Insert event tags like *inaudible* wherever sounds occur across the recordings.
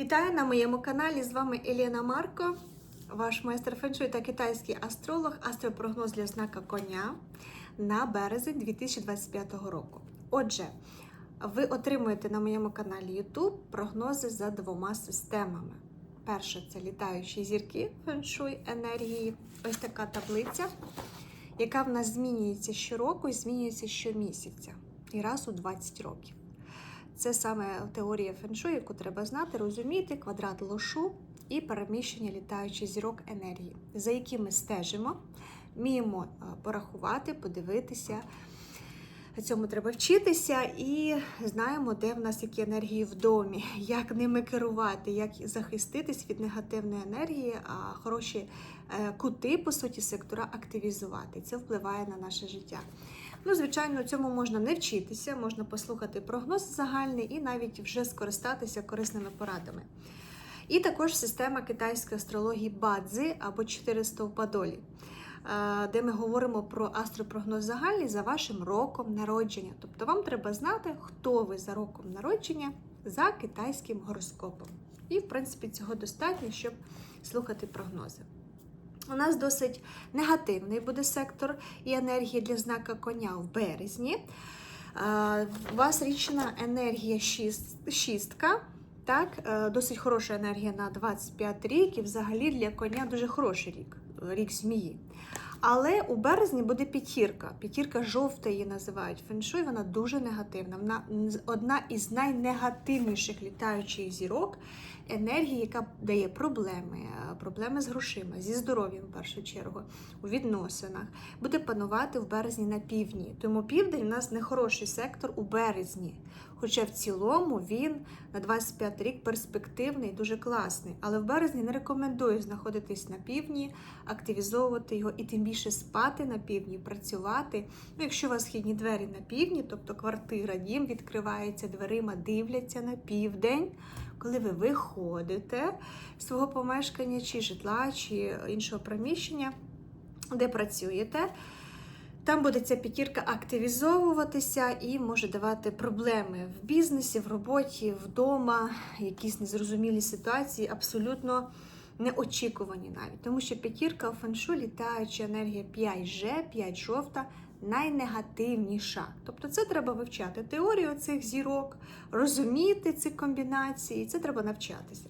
Вітаю на моєму каналі. З вами Еліна Марко, ваш майстер феншуй та китайський астролог, астропрогноз для знака коня на березень 2025 року. Отже, ви отримуєте на моєму каналі YouTube прогнози за двома системами. Перша це літаючі зірки феншуй енергії. Ось така таблиця, яка в нас змінюється щороку і змінюється щомісяця і раз у 20 років. Це саме теорія феншу, яку треба знати, розуміти, квадрат лошу і переміщення літаючих зірок енергії, за якими стежимо, вміємо е, порахувати, подивитися. Цьому треба вчитися і знаємо, де в нас які енергії в домі, як ними керувати, як захиститись від негативної енергії, а хороші е, кути, по суті, сектора активізувати. Це впливає на наше життя. Ну, звичайно, цьому можна не вчитися, можна послухати прогноз загальний і навіть вже скористатися корисними порадами. І також система китайської астрології Бадзи або 400 Падолі, де ми говоримо про астропрогноз загальний за вашим роком народження. Тобто вам треба знати, хто ви за роком народження за китайським гороскопом. І, в принципі, цього достатньо, щоб слухати прогнози. У нас досить негативний буде сектор і енергія для знака коня в березні. У вас річна енергія шістка. Так, е, досить хороша енергія на 25 рік, і взагалі для коня дуже хороший рік, рік змії. Але у березні буде п'ятірка. П'ятірка жовта її називають феншуй, вона дуже негативна. Вона одна із найнегативніших літаючих зірок енергії, яка дає проблеми, проблеми з грошима, зі здоров'ям в першу чергу, у відносинах, буде панувати в березні на півдні. Тому південь у нас не хороший сектор у березні. Хоча в цілому він на 25 рік перспективний, дуже класний. Але в березні не рекомендую знаходитись на півдні, активізовувати його і тим більше спати на півдні, працювати. Ну, Якщо у вас східні двері на півдні, тобто квартира, дім відкривається дверима, дивляться на південь. Коли ви виходите з свого помешкання, чи житла, чи іншого приміщення, де працюєте, там буде ця п'ятірка активізовуватися і може давати проблеми в бізнесі, в роботі, вдома, якісь незрозумілі ситуації, абсолютно неочікувані навіть. Тому що п'ятірка у феншу літаюча енергія 5G, 5 жовта. Найнегативніша. Тобто це треба вивчати теорію цих зірок, розуміти ці комбінації, це треба навчатися.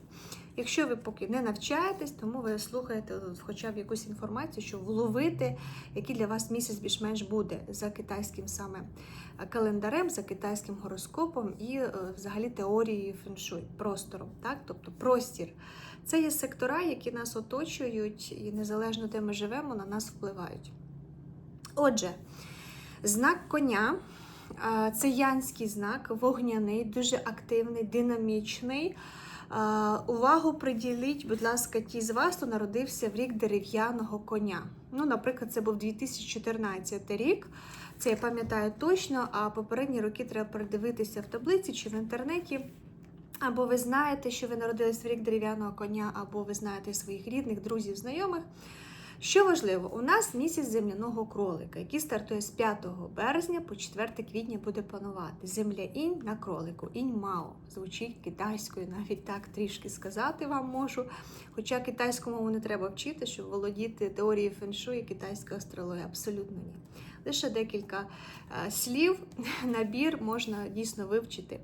Якщо ви поки не навчаєтесь, тому ви слухаєте хоча б якусь інформацію, щоб вловити, який для вас місяць більш-менш буде за китайським саме календарем, за китайським гороскопом і взагалі теорією феншуй, простором, так? тобто простір. Це є сектора, які нас оточують, і незалежно де ми живемо, на нас впливають. Отже, знак коня це янський знак, вогняний, дуже активний, динамічний. Увагу приділіть, будь ласка, ті з вас, хто народився в рік дерев'яного коня. Ну, Наприклад, це був 2014 рік. Це я пам'ятаю точно, а попередні роки треба передивитися в таблиці чи в інтернеті. Або ви знаєте, що ви народились в рік дерев'яного коня, або ви знаєте своїх рідних, друзів, знайомих. Що важливо, у нас місяць земляного кролика, який стартує з 5 березня по 4 квітня буде панувати. Земля інь на кролику, інь мао. Звучить китайською, навіть так трішки сказати вам можу. Хоча китайську мову не треба вчити, щоб володіти теорією феншу і китайської астрології. Абсолютно ні. Лише декілька слів, *laughs* набір можна дійсно вивчити,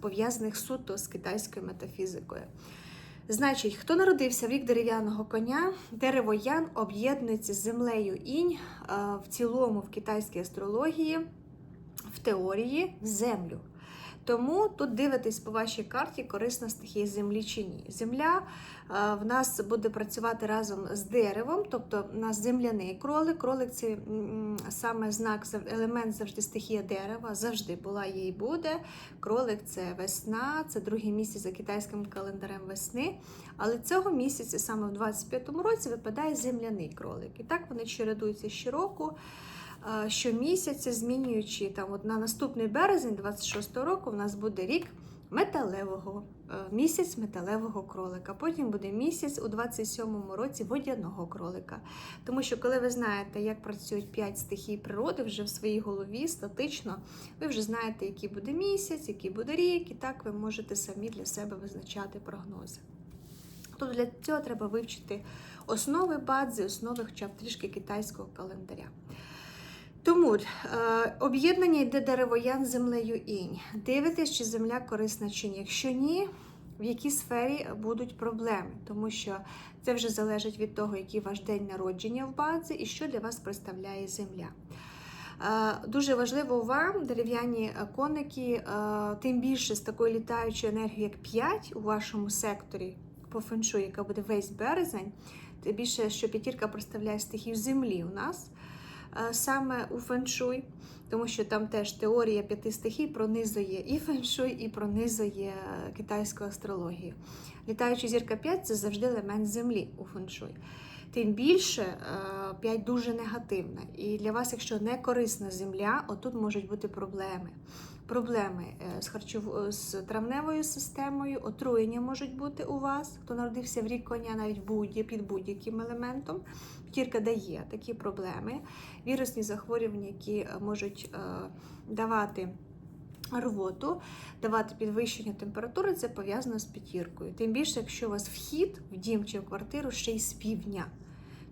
пов'язаних суто з китайською метафізикою. Значить, хто народився в рік дерев'яного коня, дерево Ян об'єднується з землею інь в цілому в китайській астрології, в теорії в землю. Тому тут дивитись по вашій карті, корисна стихія землі чи ні. Земля в нас буде працювати разом з деревом, тобто у нас земляний кролик. Кролик це саме знак, елемент завжди стихія дерева, завжди була і буде. Кролик це весна, це другий місяць за китайським календарем весни. Але цього місяця, саме в 25-му році, випадає земляний кролик. І так вони чередуються щороку щомісяця, змінюючи там, от на наступний березень 26-го року, у нас буде рік металевого місяць металевого кролика. Потім буде місяць у 27-му році водяного кролика. Тому що, коли ви знаєте, як працюють 5 стихій природи, вже в своїй голові статично, ви вже знаєте, який буде місяць, який буде рік, і так ви можете самі для себе визначати прогнози. Тобто для цього треба вивчити основи бадзи, основи хоча б трішки китайського календаря. Тому е, об'єднання йде деревоян землею інь. Дивитесь, чи земля корисна чи ні. Якщо ні, в якій сфері будуть проблеми, тому що це вже залежить від того, який ваш день народження в бадзі і що для вас представляє земля. Е, Дуже важливо вам, дерев'яні коники, е, тим більше з такою літаючою енергією, як 5 у вашому секторі по феншу, яка буде весь березень, тим більше, що п'ятірка представляє стихію землі у нас саме у феншуй, тому що там теж теорія п'яти стихій пронизує і феншуй, і пронизує е, китайську астрологію. Літаюча зірка 5 це завжди елемент землі у феншуй. Тим більше 5 дуже негативна. І для вас, якщо не корисна земля, отут можуть бути проблеми. Проблеми е, з харчов... з травневою системою, отруєння можуть бути у вас, хто народився в рік коня, навіть будь під будь-яким елементом. П'ятірка дає такі проблеми, вірусні захворювання, які е, можуть е, давати рвоту, давати підвищення температури, це пов'язано з п'ятіркою. Тим більше, якщо у вас вхід в дім чи в квартиру ще й з півдня.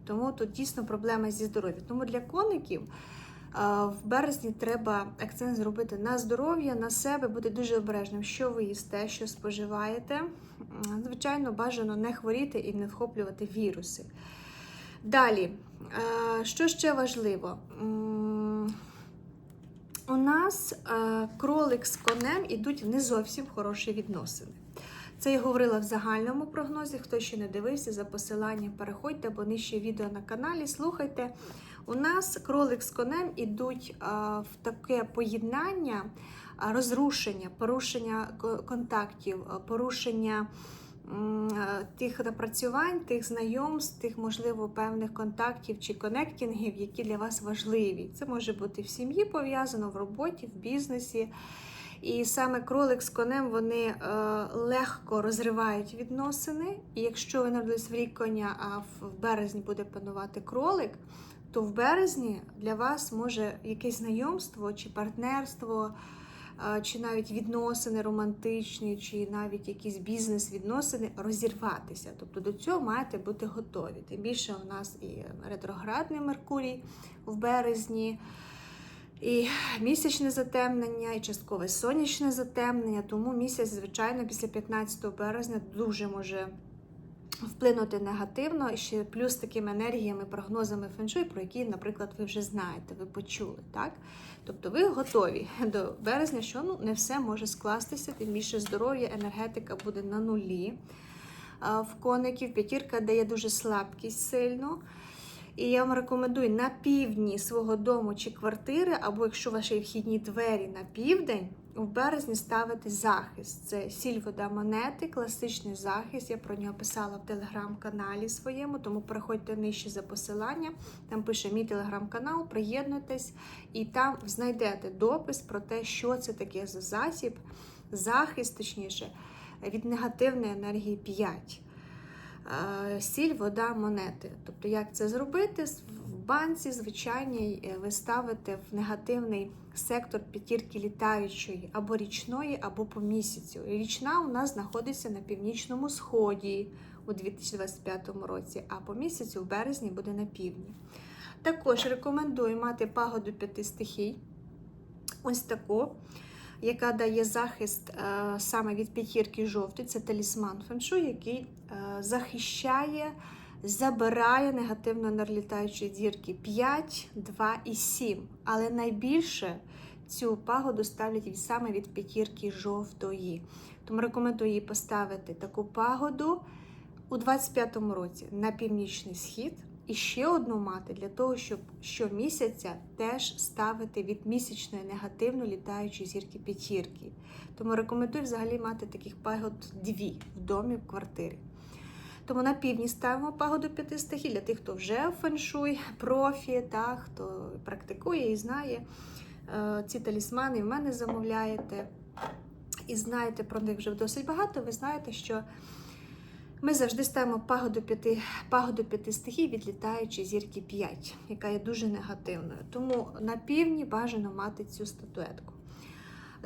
Тому тут дійсно проблема зі здоров'ям. Тому для коників е, в березні треба акцент зробити на здоров'я, на себе, бути дуже обережним, що ви їсте, що споживаєте. Звичайно, бажано не хворіти і не вхоплювати віруси. Далі, що ще важливо? У нас кролик з конем ідуть не зовсім хороші відносини. Це я говорила в загальному прогнозі. Хто ще не дивився, за посиланням переходьте, або нижче відео на каналі. Слухайте. У нас кролик з конем ідуть в таке поєднання, розрушення, порушення контактів, порушення тих напрацювань, тих знайомств, тих, можливо, певних контактів чи конектінгів, які для вас важливі. Це може бути в сім'ї пов'язано, в роботі, в бізнесі. І саме кролик з конем вони е, легко розривають відносини. І якщо ви народились в рік коня, а в березні буде панувати кролик, то в березні для вас може якесь знайомство чи партнерство, е, чи навіть відносини романтичні, чи навіть якісь бізнес-відносини розірватися. Тобто до цього маєте бути готові. Тим більше у нас і ретроградний Меркурій в березні. І місячне затемнення, і часткове сонячне затемнення, тому місяць, звичайно, після 15 березня дуже може вплинути негативно, і ще плюс такими енергіями, прогнозами феншуй, про які, наприклад, ви вже знаєте, ви почули. так? Тобто ви готові до березня, що ну, не все може скластися, тим більше здоров'я, енергетика буде на нулі. В коників п'ятірка дає дуже слабкість сильно. І я вам рекомендую на півдні свого дому чи квартири, або якщо ваші вхідні двері на південь, в березні ставити захист. Це сіль, вода, монети, класичний захист. Я про нього писала в телеграм-каналі своєму, тому переходьте нижче за посиланням. Там пише мій телеграм-канал, приєднуйтесь і там знайдете допис про те, що це таке за засіб, захист, точніше, від негативної енергії 5 е, сіль, вода, монети. Тобто, як це зробити? В банці звичайній е, ви ставите в негативний сектор п'ятірки літаючої або річної, або по місяцю. Річна у нас знаходиться на північному сході у 2025 році, а по місяцю в березні буде на півдні. Також рекомендую мати пагоду п'яти стихій. Ось таку яка дає захист е, саме від п'ятірки жовтої, це талісман феншу, який е, захищає, забирає негативно нарлітаючі зірки 5, 2 і 7. Але найбільше цю пагоду ставлять саме від п'ятірки жовтої. Тому рекомендую її поставити таку пагоду у 25-му році на північний схід. І ще одну мати для того, щоб щомісяця теж ставити від місячної негативно літаючої зірки п'ятірки. Тому рекомендую взагалі мати таких пагод дві в домі, в квартирі. Тому на півдні ставимо пагоду п'яти стихій для тих, хто вже феншуй, профі, та, хто практикує і знає е, ці талісмани, в мене замовляєте. і знаєте про них вже досить багато, ви знаєте, що ми завжди ставимо пагу до п'яти, пагу до п'яти стихій, відлітаючи зірки 5, яка є дуже негативною. Тому на півдні бажано мати цю статуетку.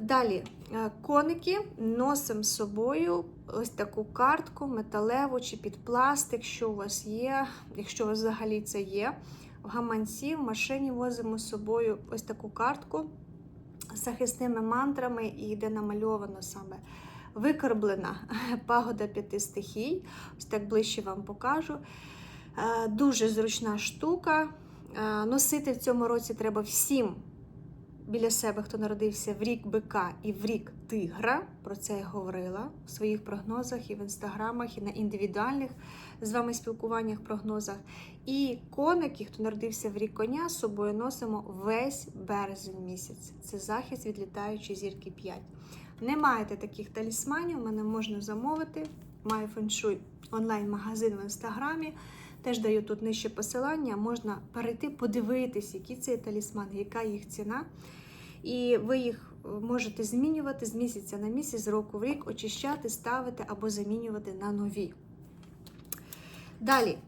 Далі, е, коники носимо з собою ось таку картку металеву чи під пластик, що у вас є, якщо у вас взагалі це є. В гаманці, в машині возимо з собою ось таку картку з захисними мантрами, і де намальовано саме викорблена *laughs* пагода п'яти стихій. Ось так ближче вам покажу. Е, Дуже зручна штука. Е, Носити в цьому році треба всім біля себе, хто народився в рік бика і в рік тигра. Про це я говорила в своїх прогнозах і в інстаграмах, і на індивідуальних з вами спілкуваннях, прогнозах. І коники, хто народився в рік коня, з собою носимо весь березень місяць. Це захист від літаючої зірки 5. Не маєте таких талісманів, мене можна замовити. Маю феншуй онлайн-магазин в інстаграмі. Теж даю тут нижче посилання. Можна перейти, подивитись, які це талісмани, яка їх ціна. І ви їх можете змінювати з місяця на місяць, з року в рік, очищати, ставити або замінювати на нові. Далі,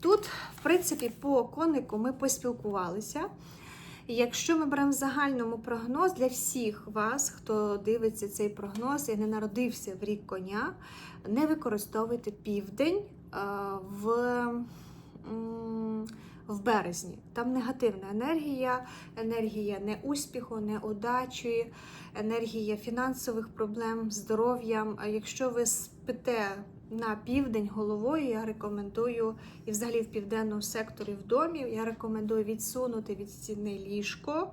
тут, в принципі, по конику ми поспілкувалися. Якщо ми беремо в загальному прогноз для всіх вас, хто дивиться цей прогноз і не народився в рік коня, не використовуйте південь е, в, в березні. Там негативна енергія, енергія неуспіху, неудачі, енергія фінансових проблем, здоров'ям. Якщо ви спите на південь головою, я рекомендую, і взагалі в південному секторі в домі, я рекомендую відсунути від стіни ліжко.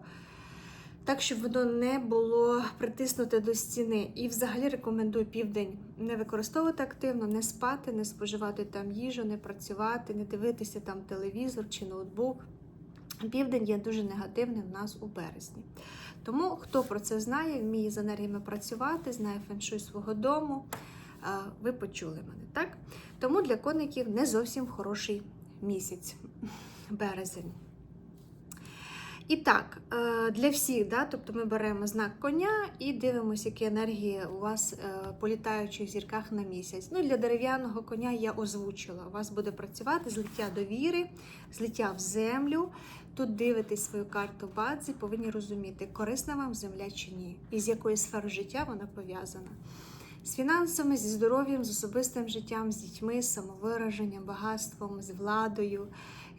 Так, щоб воно не було притиснуте до стіни. І взагалі рекомендую південь не використовувати активно, не спати, не споживати там їжу, не працювати, не дивитися там телевізор чи ноутбук. Південь є дуже негативним в нас у березні. Тому хто про це знає, вміє з енергіями працювати, знає феншуй свого дому. Ви почули мене, так? Тому для коників не зовсім хороший місяць, *laughs* березень. І так, е, для всіх, да, тобто ми беремо знак коня і дивимося, які енергії у вас е, по літаючих зірках на місяць. Ну, Для дерев'яного коня я озвучила. У вас буде працювати злиття довіри, злиття в землю. Тут дивитесь свою карту бадзи, повинні розуміти, корисна вам земля чи ні, і з якою сферою життя вона пов'язана. З фінансами, зі здоров'ям, з особистим життям, з дітьми, з самовираженням, багатством, з владою,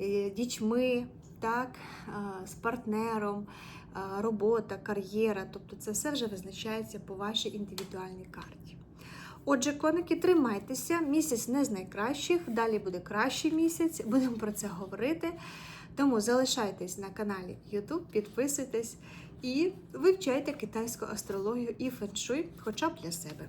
е, дітьми, так, е, з партнером, е, робота, кар'єра. Тобто це все вже визначається по вашій індивідуальній карті. Отже, коники, тримайтеся, місяць не з найкращих, далі буде кращий місяць, будемо про це говорити. Тому залишайтесь на каналі YouTube, підписуйтесь і вивчайте китайську астрологію і феншуй, хоча б для себе.